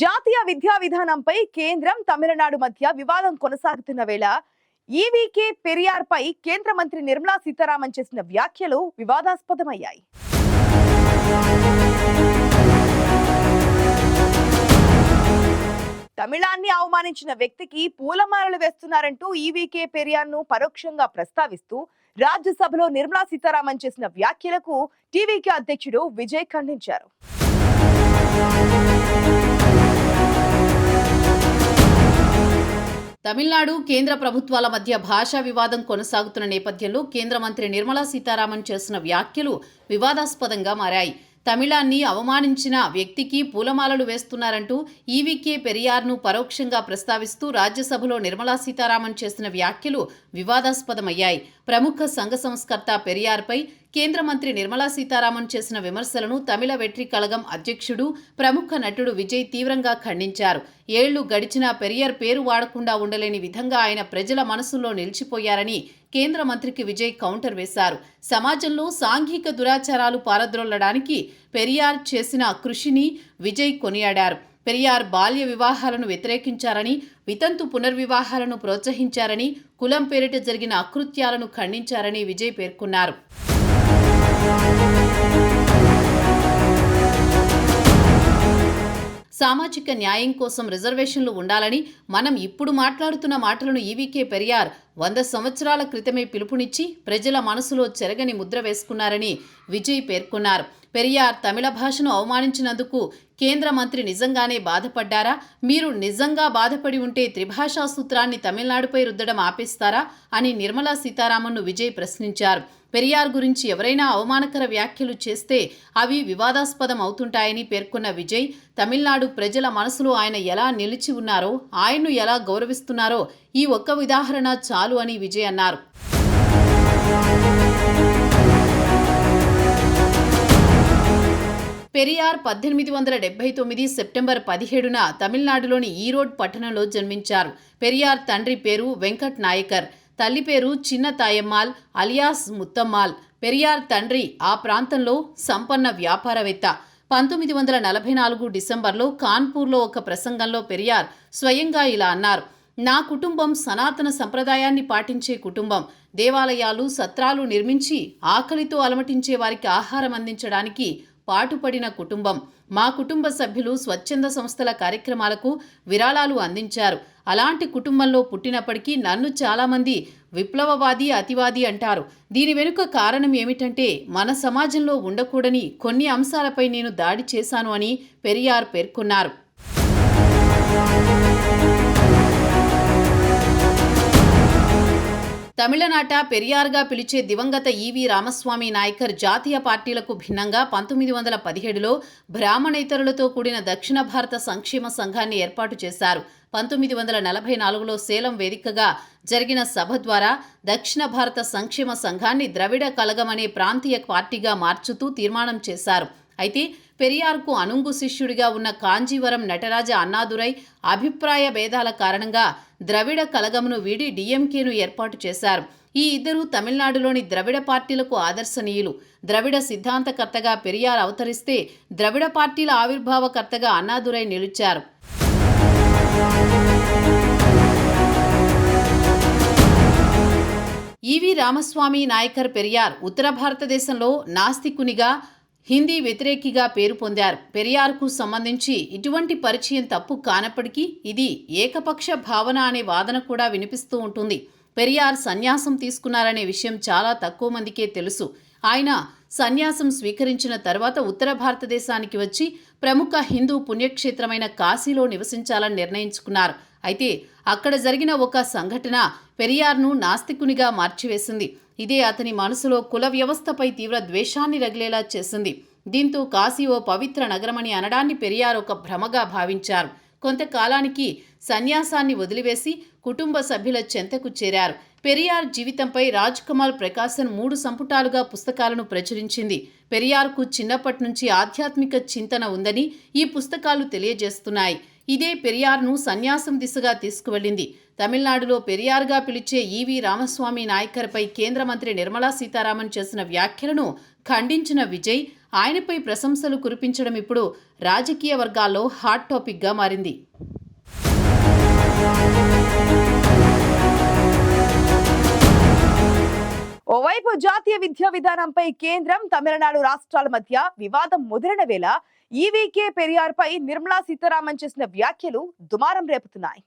జాతీయ విద్యా విధానంపై కేంద్రం తమిళనాడు మధ్య వివాదం కొనసాగుతున్న వేళ ఈవీకే పెరియార్ పై కేంద్ర మంత్రి నిర్మలా సీతారామన్ చేసిన వ్యాఖ్యలు వివాదాస్పదమయ్యాయి. తమిళాన్ని అవమానించిన వ్యక్తికి పూలమాలలు వేస్తున్నారంటూ ఈవీకే పెరియార్ను పరోక్షంగా ప్రస్తావిస్తూ రాజ్యసభలో నిర్మలా సీతారామన్ చేసిన వ్యాఖ్యలకు టీవీకే అధ్యక్షుడు విజయ్ ఖండించారు. తమిళనాడు కేంద్ర ప్రభుత్వాల మధ్య భాషా వివాదం కొనసాగుతున్న నేపథ్యంలో కేంద్ర మంత్రి నిర్మలా సీతారామన్ చేసిన వ్యాఖ్యలు వివాదాస్పదంగా మారాయి. తమిళాన్ని అవమానించిన వ్యక్తికి పూలమాలలు వేస్తున్నారంటూ ఈవీకే పెరియార్ను పరోక్షంగా ప్రస్తావిస్తూ రాజ్యసభలో నిర్మలా సీతారామన్ చేసిన వ్యాఖ్యలు వివాదాస్పదమయ్యాయి. ప్రముఖ సంఘ సంస్కర్త పెరియార్పై కేంద్ర మంత్రి నిర్మలా సీతారామన్ చేసిన విమర్శలను తమిళ వెట్రి కళగం అధ్యక్షుడు ప్రముఖ నటుడు విజయ్ తీవ్రంగా ఖండించారు. ఏళ్ళు గడిచినా పెరియార్ పేరు వాడకుండా ఉండలేని విధంగా ఆయన ప్రజల మనసుల్లో నిలిచిపోయారని కేంద్ర మంత్రికి విజయ్ కౌంటర్ వేశారు. సమాజంలో సాంఘిక దురాచారాలు పారద్రోలడానికి పెరియార్ చేసిన కృషిని విజయ్ కొనియాడారు. పెరియార్ బాల్య వివాహాలను వ్యతిరేకించారని వితంతు పునర్వివాహాలను ప్రోత్సహించారని కులం పేరిట జరిగిన అకృత్యాలను ఖండించారని విజయ్ పేర్కొన్నారు. సామాజిక న్యాయం కోసం రిజర్వేషన్లు ఉండాలని మనం ఇప్పుడు మాట్లాడుతున్న మాటలను ఈవీకే పెరియార్ వంద సంవత్సరాల క్రితమే పిలుపునిచ్చి ప్రజల మనసులో చెరగని ముద్ర వేసుకున్నారని విజయ్ పేర్కొన్నారు. పెరియార్ తమిళ భాషను అవమానించినందుకు కేంద్ర మంత్రి నిజంగానే బాధపడ్డారా? మీరు నిజంగా బాధపడి ఉంటే త్రిభాషా సూత్రాన్ని తమిళనాడుపై రుద్దడం ఆపేస్తారా? అని నిర్మలా సీతారామన్ను విజయ్ ప్రశ్నించారు. పెరియార్ గురించి ఎవరైనా అవమానకర వ్యాఖ్యలు చేస్తే అవి వివాదాస్పదం అవుతుంటాయని పేర్కొన్న విజయ్ తమిళనాడు ప్రజల మనసులో ఆయన ఎలా నిలిచి ఉన్నారో ఆయన్ను ఎలా గౌరవిస్తున్నారో ఈ ఒక్క ఉదాహరణ చాలు అని విజయ్ అన్నారు. పెరియార్ పద్దెనిమిది వందల డెబ్బై తొమ్మిది సెప్టెంబర్ పదిహేడున తమిళనాడులోని ఈరోడ్ పట్టణంలో జన్మించారు. పెరియార్ తండ్రి పేరు వెంకట్ నాయకర్. తల్లి పేరు చిన్న తాయమ్మాల్ అలియాస్ ముత్తమ్మాల్. పెరియార్ తండ్రి ఆ ప్రాంతంలో సంపన్న వ్యాపారవేత్త. పంతొమ్మిది వందల నలభై నాలుగు డిసెంబర్లో కాన్పూర్లో ఒక ప్రసంగంలో పెరియార్ స్వయంగా ఇలా అన్నారు నా కుటుంబం సనాతన సంప్రదాయాన్ని పాటించే కుటుంబం. దేవాలయాలు సత్రాలు నిర్మించి ఆకలితో అలమటించే వారికి ఆహారం అందించడానికి పాటుపడిన కుటుంబం. మా కుటుంబ సభ్యులు స్వచ్ఛంద సంస్థల కార్యక్రమాలకు విరాళాలు అందించారు. అలాంటి కుటుంబంలో పుట్టినప్పటికీ నన్ను చాలామంది విప్లవవాది అతివాది అంటారు. దీని వెనుక కారణం ఏమిటంటే మన సమాజంలో ఉండకూడని కొన్ని అంశాలపై నేను దాడి చేశాను అని పెరియార్ పేర్కొన్నారు. తమిళనాట పెరియార్గా పిలిచే దివంగత ఈవి రామస్వామి నాయకర్ జాతీయ పార్టీలకు భిన్నంగా పంతొమ్మిది వందల పదిహేడులో బ్రాహ్మణేతరులతో కూడిన దక్షిణ భారత సంక్షేమ సంఘాన్ని ఏర్పాటు చేశారు. పంతొమ్మిది వందల నలభై నాలుగులో సేలం వేదికగా జరిగిన సభ ద్వారా దక్షిణ భారత సంక్షేమ సంఘాన్ని ద్రవిడ కలగమనే ప్రాంతీయ పార్టీగా మార్చుతూ తీర్మానం చేశారు. అయితే పెరియార్కు అనుంగు శిష్యుడిగా ఉన్న కాంజీవరం నటరాజ అన్నాదురై అభిప్రాయ భేదాల కారణంగా ద్రవిడ కలగమును వీడి డిఎంకేను ఏర్పాటు చేశారు. ఈ ఇద్దరు తమిళనాడులోని ద్రవిడ పార్టీలకు ఆదర్శనీయులు. ద్రవిడ సిద్ధాంతకర్తగా పెరియార్ అవతరిస్తే ద్రవిడ పార్టీల ఆవిర్భావకర్తగా అన్నాదురై నిలిచారు. ఈవి రామస్వామి నాయకర్ పెరియార్ ఉత్తర భారతదేశంలో నాస్తికునిగా హిందీ వ్యతిరేకిగా పేరు పొందారు. పెరియార్కు సంబంధించి ఇటువంటి పరిచయం తప్పు కానప్పటికీ ఇది ఏకపక్ష భావన అనే వాదన కూడా వినిపిస్తూ ఉంటుంది. పెరియార్ సన్యాసం తీసుకున్నారనే విషయం చాలా తక్కువ మందికే తెలుసు. ఆయన సన్యాసం స్వీకరించిన తర్వాత ఉత్తర భారతదేశానికి వచ్చి ప్రముఖ హిందూ పుణ్యక్షేత్రమైన కాశీలో నివసించాలని నిర్ణయించుకున్నారు. అయితే అక్కడ జరిగిన ఒక సంఘటన పెరియార్ను నాస్తికునిగా మార్చివేసింది. ఇదే అతని మనసులో కుల వ్యవస్థపై తీవ్ర ద్వేషాన్ని రగిలేలా చేసింది. దీంతో కాశీ ఓ పవిత్ర నగరమని అనడాన్ని పెరియార్ ఒక భ్రమగా భావించారు. కొంతకాలానికి సన్యాసాన్ని వదిలివేసి కుటుంబ సభ్యుల చెంతకు చేరారు. పెరియార్ జీవితంపై రాజ్ కమాల్ ప్రకాశన్ మూడు సంపుటాలుగా పుస్తకాలను ప్రచురించింది. పెరియార్కు చిన్నప్పటి నుంచి ఆధ్యాత్మిక చింతన ఉందని ఈ పుస్తకాలు తెలియజేస్తున్నాయి. ఇదే పెరియార్ను సన్యాసం దిశగా తీసుకువెళ్ళింది. తమిళనాడులో పెరియార్గా పిలిచే ఈవి రామస్వామి నాయకర్పై కేంద్ర మంత్రి నిర్మలా సీతారామన్ చేసిన వ్యాఖ్యలను ఖండించిన విజయ్ ఆయనపై ప్రశంసలు కురిపించడం ఇప్పుడు రాజకీయ వర్గాల్లో హాట్ టాపిక్గా మారింది. ఓవైపు జాతీయ విద్యా విధానంపై కేంద్రం తమిళనాడు రాష్ట్రాల మధ్య వివాదం ముదిరిన వేళ ఈవీకే పెరియార్ పై నిర్మలా సీతారామన్ చేసిన వ్యాఖ్యలు దుమారం రేపుతున్నాయి.